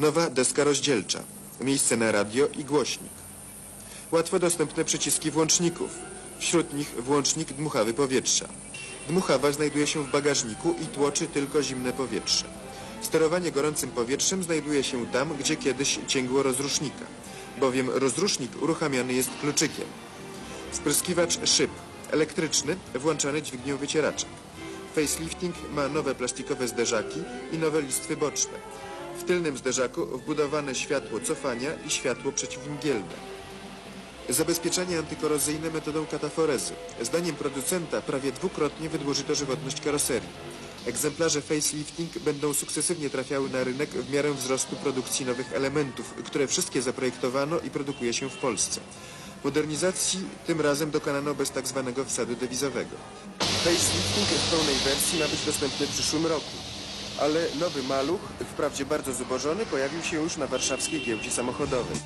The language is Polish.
Nowa deska rozdzielcza. Miejsce na radio i głośnik. Łatwo dostępne przyciski włączników. Wśród nich włącznik dmuchawy powietrza. Dmuchawa znajduje się w bagażniku i tłoczy tylko zimne powietrze. Sterowanie gorącym powietrzem znajduje się tam, gdzie kiedyś cięgło rozrusznika, bowiem rozrusznik uruchamiany jest kluczykiem. Spryskiwacz szyb. Elektryczny, włączany dźwignią wycieraczek. Facelifting ma nowe plastikowe zderzaki i nowe listwy boczne. W tylnym zderzaku wbudowane światło cofania i światło przeciwmgielne. Zabezpieczenie antykorozyjne metodą kataforezy. Zdaniem producenta prawie dwukrotnie wydłuży to żywotność karoserii. Egzemplarze facelifting będą sukcesywnie trafiały na rynek w miarę wzrostu produkcji nowych elementów, które wszystkie zaprojektowano i produkuje się w Polsce. Modernizacji tym razem dokonano bez tak zwanego wsadu dewizowego. Facelifting w pełnej wersji ma być dostępny w przyszłym roku. Ale nowy maluch, wprawdzie bardzo zubożony, pojawił się już na warszawskiej giełdzie samochodowej.